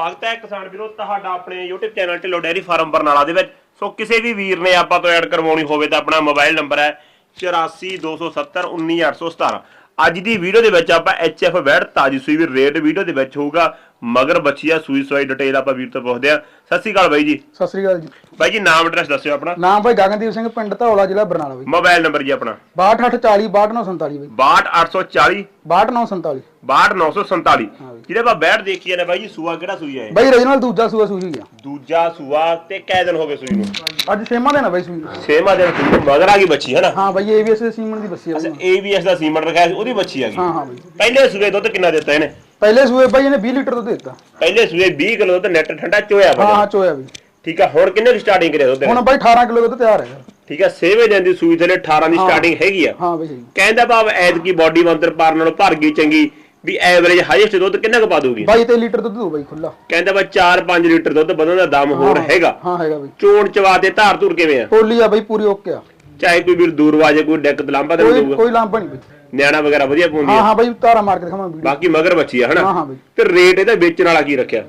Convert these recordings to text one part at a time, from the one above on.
ਸਵਾਗਤ ਹੈ ਕਿਸਾਨ ਵੀਰੋ, ਤੁਹਾਡਾ ਆਪਣੇ YouTube channel Dhillon dairy farm Barnala ਦੇ ਵਿੱਚ। ਸੋ ਕਿਸੇ ਵੀ ਵੀਰ ਨੇ ਆਪਾਂ ਤੋਂ ਐਡ ਕਰਵਾਉਣੀ ਹੋਵੇ ਤਾਂ ਆਪਣਾ ਮੋਬਾਈਲ ਨੰਬਰ ਹੈ 8427191817 ਅੱਜ ਦੀ ਵੀਡੀਓ ਦੇ ਵਿੱਚ ਆਪਾਂ HF ਵੈੜ ਤਾਜੀ ਸੂਈ ਵੀ ਰੇਟ ਵੀਡੀਓ ਦੇ ਵਿੱਚ ਹੋਊਗਾ ਮਗਰ ਬੱਚੀ ਆ ਸੂਈ ਸੂਈ ਡਿਟੇਲ ਆਪਾਂ ਵੀਰ ਤੋਂ ਪੁੱਛਦੇ ਆ ਸਤਿ ਸ਼੍ਰੀ ਅਕਾਲ ਬਾਈ ਜੀ। ਸਤਿ ਸ੍ਰੀ ਅਕਾਲ ਜੀ। ਬਾਈ ਜੀ ਨਾਮ ਐਡਰੈਸ ਦੱਸਿਓ ਆਪਣਾ। ਨਾਮ ਭਾਈ ਗਗਨਦੀਪ ਸਿੰਘ ਪਿੰਡ ਧੌਲਾ ਜ਼ਿਲ੍ਹਾ ਬਰਨਾਲਾ ਬਈ। ਮੋਬਾਈਲ ਨੰਬਰ ਜੀ ਆਪਣਾ। 6240 62947 ਬਈ। 62840 62947 62947 ਹਾਂ ਬਈ। ਜਿਹਦੇ ਆਪਾਂ ਵੈੜ ਦੇਖੀ ਨੇ ਬਾਈ ਜੀ ਸੂਆ ਕਿਹੜਾ ਸੂਈ ਹੈ? ਬਈ ਰੀਜਨਲ ਦੂਜਾ ਸੂਆ ਸੂਈ ਆ। ਦੂਜਾ ਸੂਆ ਤੇ ਕੈ ਦਿਨ ਹੋ ਗਏ ਸੂਈ ਨੂੰ। ਅੱਜ ਦਿਨ ਆ ਬਈ ਸੂਈ ਦਾ। ਛੇਵਾਂ ਦਿਨ ਸੂਈ ਨੂੰ ਮਗਰ ਆ ਗਈ ਬੱਚੀ ਹੈ ਨਾ ਹਾਂ ਬਈ ਏਵੀਐਸ ਦੇ ਸੀਮਨ ਦੀ ਬੱਸੀ ਆ ਅੱਛਾ ਬਈ। ABS ਦਾ ਸੀਮੈਂਟ ਰਖਾਇਆ ਸੀ ਉਹਦੀ ਬੱਚੀ ਆ ਗਈ। ਹਾਂ ਹਾਂ ਬਈ। ਪਹਿਲੇ ਸੂਏ ਦੁੱਧ ਕਿੰਨਾ ਦਿੱਤਾ ਇਹਨੇ? ਪਹਿਲੇ ਸੂਏ ਬਈ ਇਹਨੇ 20 ਲੀਟਰ ਦੁੱਧ ਦਿੱਤਾ। ਪਹਿਲੇ ਸੂਏ 20 ਕਿਲੋ ਦੁੱਧ ਨੈਟ ਠੰਡਾ ਚੋਇਆ ਹਾਂ ਹਾਂ ਚੋਇਆ ਬਈ। ਠੀਕ ਆ ਹੁਣ ਕਿੰਨੇ ਦੀ ਸਟਾਰਟਿੰਗ ਕਰਿਆ ਦੁੱਧ ਹੁਣ ਨੇ? ਬਈ 18 ਕਿਲੋ ਦੁੱਧ ਤਿਆਰ ਹੈ ਠੀਕ ਆ 6ਵੇਂ ਦਿਨ ਦੀ ਸੂਈ ਥਲੇ 18 ਦੀ ਹਾਂ। ਸਟਾਰਟਿੰਗ ਹੈਗੀ ਆ। ਹਾਂ ਬਈ ਕਹਿੰਦਾ ਭਾਵ ਐਤ ਕੀ ਬਾਡੀ ਮੰਤਰ ਪਾਰ ਨਾਲੋਂ ਭਰ ਗਈ ਚੰਗੀ। ਵੀ ਐਵਰੇਜ ਹਾਈਐਸਟ ਦੁੱਧ ਕਿੰਨਾ ਕੁ ਪਾ ਦੂਗੀ 22 ਤੇ ਲੀਟਰ ਦੁੱਧ ਦੋ ਬਈ ਖੁੱਲਾ ਕਹਿੰਦਾ ਵਾ 4-5 ਲੀਟਰ ਦੁੱਧ ਵਧਣ ਦਾ ਦਮ ਹੋਰ ਹਾਂ, ਹੈਗਾ। ਹਾਂ ਹੈਗਾ ਬਈ। ਚੋਣ ਚਵਾ ਤੇ ਧਾਰ ਧੁਰ ਕਿਵੇਂ ਆ? ਪੋਲੀ ਆ ਬਈ ਪੂਰੀ ਓਕੇ ਆ। ਚਾਹੇ ਕੋਈ ਵੀਰ ਦੂਰ ਵਾਜੇ ਕੋਈ ਡੈਕ ਲਾਂਬਾ ਦੇ ਕੋਈ ਦਊਗਾ ਕੋਈ ਲਾਂਭਾ ਨਹੀਂ ਬਈ। ਨਿਆਣਾ ਵਗੈਰਾ ਵਧੀਆ ਪਾਉਂਦੀ ਹਾਂ ਆ? ਹਾਂ ਬਈ ਤਾਰਾ ਮਾਰ ਕੇ ਦਿਖਾਵਾਂ ਵੀਡੀਓ। ਬਾਕੀ ਮਗਰ ਬੱਚੀ ਆ ਹਨਾ? ਹਾਂ ਹਾਂ ਬਈ। ਤੇ ਰੇਟ ਇਹਦਾ ਵੇਚਣ ਵਾਲਾ ਕੀ ਰੱਖਿਆ?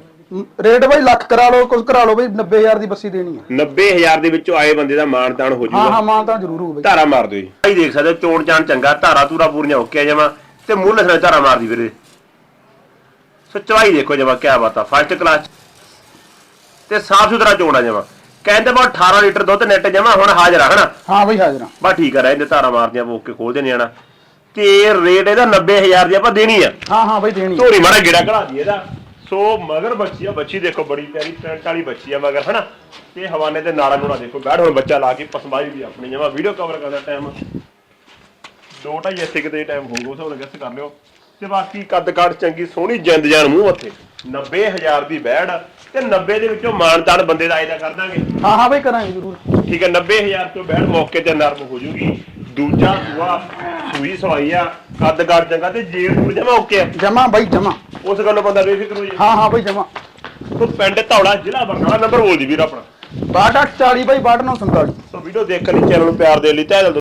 ਰੇਟ ਬਈ ਲੱਖ ਕਰਾ ਲਓ ਕੁਝ ਕਰਾ ਲਓ ਬਈ 90000 ਦੀ ਬੱਸੀ ਦੇਣੀ ਆ। 90000 ਦੇ ਵਿੱਚੋਂ ਆਏ ਬੰਦੇ ਦਾ ਮਾਣ ਤਾਣ ਹੋ ਹਾਂ ਜਾਊਗਾ। ਹਾਂ ਮਾਨ ਤਾਂ ਜ਼ਰੂਰ ਹੋ ਬਈ। ਧਾਰਾ ਮਾਰ ਦਿਓ ਜੀ। ਭਾਈ ਦੇਖ ਸਕਦੇ ਹੋ, ਚੋਣ ਚਾਣ ਚੰਗਾ ਧਾਰਾ ਧੂਰਾ ਪੂਰੀਆਂ ਓਕੇ ਜਮਾ ਤੇ ਮੁੱਲ ਸਣੇ ਧਾਰਾ ਮਾਰਦੀ ਵੀਰੇ ਸੋ ਦੇਖੋ ਜਮਾ ਕਿਆ ਬਾਤ ਆ ਫਸਟ ਕਲਾਸ ਤੇ ਸਾਫ਼ ਸੁਥਰਾ ਚੋਣ ਜਮਾ। ਕਹਿੰਦੇ ਬਾ 18 ਲੀਟਰ ਦੁੱਧ ਨੈਟ ਜਮਾ ਹੁਣ ਹਾਜ਼ਰ ਆ ਹਨਾ? ਹਾਂ ਬਈ ਹਾਜ਼ਰ ਆ। ਬਾ ਠੀਕ ਆ ਰਹਿੰਦੇ ਧਾਰਾ ਮਾਰਦੀਆਂ ਆਪਾਂ ਓਕੇ ਖੋਲਦੇ ਨਿਆਣਾ। ਤੇ ਰੇਟ ਇਹਦਾ 90000 ਦੀ ਆਪਾਂ ਦੇਣੀ ਆ। ਹਾਂ ਹਾਂ ਬਈ ਦੇਣੀ। ਝੋਰੀ ਮਾੜਾ ਗੇੜਾ ਕਢਾ ਦੀ ਇਹਦਾ। ਸੋ ਮਗਰ ਬੱਚੀ ਆ ਬੱਚੀ ਦੇਖੋ ਬੜੀ ਪਿਆਰੀ ਪ੍ਰਿੰਟ ਵਾਲੀ ਬੱਚੀ ਆ ਮਗਰ ਹਨਾ? ਤੇ ਹਵਾਨੇ ਤੇ ਨਾੜਾ ਨੂੜਾ ਦੇਖੋ ਬੈਠ ਹੁਣ ਬੱਚਾ ਲਾ ਕੇ ਪਸਮਾਈ ਵੀ ਆਪਣੀ ਜਮਾ ਵੀਡੀਓ ਕਵਰ ਕਰਦਾ ਟਾਈਮ ਦੋ ਢਾਈ ਇੱਥੇ ਕਿਤੇ ਟਾਈਮ ਹੋਊਗਾ ਉਸ ਵੇਲੇ ਗੈਸ ਕਰ ਲਿਓ। ਤੇ ਬਾਕੀ ਕੱਦ ਕਾਠ ਚੰਗੀ ਸੋਹਣੀ ਜਿੰਦ ਜਾਨ ਮੂੰਹ ਉੱਥੇ 90000 ਦੀ ਬੈੜ ਤੇ 90 ਦੇ ਵਿੱਚੋਂ ਮਾਨਤਾਨ ਬੰਦੇ ਦਾ ਆਇਦਾ ਕਰ ਦਾਂਗੇ। ਹਾਂ ਹਾਂ ਬਈ ਕਰਾਂਗੇ ਜ਼ਰੂਰ। ਠੀਕ ਹੈ 90000 ਤੋਂ ਬੈੜ ਮੌਕੇ ਤੇ ਨਰਮ ਹੋ ਜੂਗੀ। ਦੂਜਾ ਸੂਆ ਸੂਈ ਸਵਾਈ ਆ ਕੱਦ ਕਾਠ ਚੰਗਾ ਤੇ ਜੇੜ ਪੂਰ ਜਮਾ ਓਕੇ ਆ। ਜਮਾ ਬਾਈ ਜਮਾ। ਉਸ ਗੱਲੋਂ ਬੰਦਾ ਬੇਫਿਕਰ ਹੋ ਜੇ ਹਾਂ ਹਾਂ ਬਾਈ ਜਮਾ। ਤੋ ਪਿੰਡ ਧੌਲਾ ਜ਼ਿਲ੍ਹਾ ਬਰਨਾਲਾ ਨੰਬਰ ਬੋਲ ਦੀ ਵੀਰ ਆਪਣਾ। 6240 ਬਾਈ 6247 ਸੋ ਵੀਡੀਓ ਦੇਖਣ ਲਈ ਚੈਨਲ ਨੂੰ ਪਿਆਰ ਦੇ ਲਈ ਤਹਿ ਦਿਲ ਤੋਂ